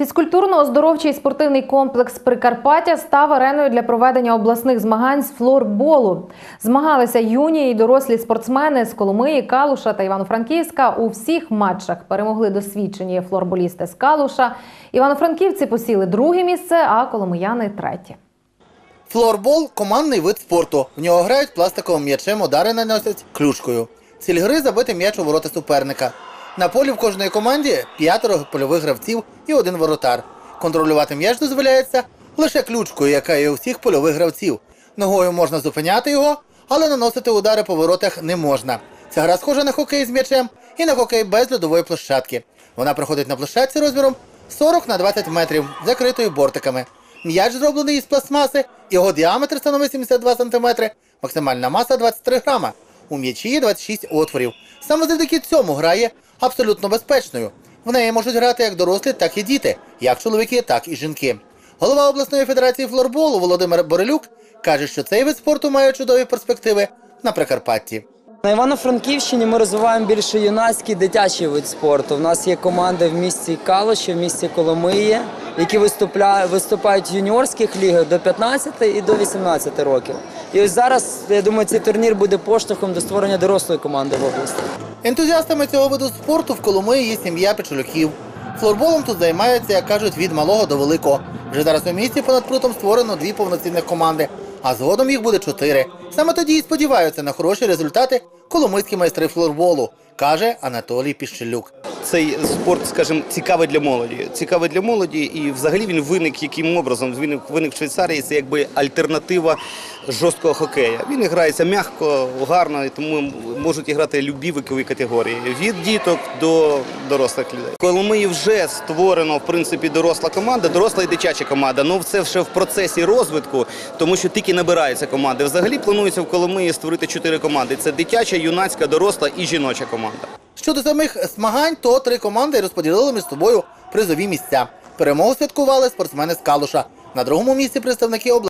Фізкультурно-оздоровчий спортивний комплекс Прикарпаття став ареною для проведення обласних змагань з флорболу. Змагалися юні і дорослі спортсмени з Коломиї, Калуша та Івано-Франківська. У всіх матчах перемогли досвідчені флорболісти з Калуша. Івано-франківці посіли друге місце, а коломияни третє. Флорбол командний вид спорту. В нього грають пластиковим м'ячем, удари наносять ключкою. Ціль гри забити м'яч у ворота суперника. На полі в кожної команді п'ятеро польових гравців і один воротар. Контролювати м'яч дозволяється лише ключкою, яка є у всіх польових гравців. Ногою можна зупиняти його, але наносити удари по воротах не можна. Ця гра схожа на хокей з м'ячем і на хокей без льодової площадки. Вона проходить на площадці розміром 40 на 20 метрів, закритою бортиками. М'яч зроблений із пластмаси, його діаметр становить 72 см, максимальна маса 23 грама. У м'ячі є 26 отворів. Саме завдяки цьому гра є абсолютно безпечною. В неї можуть грати як дорослі, так і діти, як чоловіки, так і жінки. Голова обласної федерації флорболу Володимир Борелюк каже, що цей вид спорту має чудові перспективи на Прикарпатті. На Івано-Франківщині ми розвиваємо більше юнацький дитячий вид спорту. У нас є команди в місті Калуші, в місті Коломиї, які виступля... виступають в юніорських лігах до 15 і до 18 років. І ось зараз, я думаю, цей турнір буде поштовхом до створення дорослої команди в області. Ентузіастами цього виду спорту в Коломиї є сім'я Печолюків. Флорболом тут займаються, як кажуть, від малого до великого. Вже зараз у місті понад прутом створено дві повноцінних команди, а згодом їх буде чотири. Саме тоді і сподіваються на хороші результати коломийські майстри флорболу, каже Анатолій Піщелюк. Цей спорт, скажімо, цікавий для молоді. Цікавий для молоді, і взагалі він виник яким образом? Він виник в Швейцарії. Це якби альтернатива жорсткого хокея. Він грається м'яко, гарно, і тому можуть грати любі вікові категорії від діток до дорослих людей. Коломиї вже створено в принципі доросла команда, доросла і дитяча команда. Ну це ще в процесі розвитку, тому що тільки набираються команди. Взагалі планується в Коломиї створити чотири команди: це дитяча, юнацька, доросла і жіноча команда. Щодо самих змагань, то три команди розподілили між собою призові місця. Перемогу святкували спортсмени з Калуша. На другому місці представники області.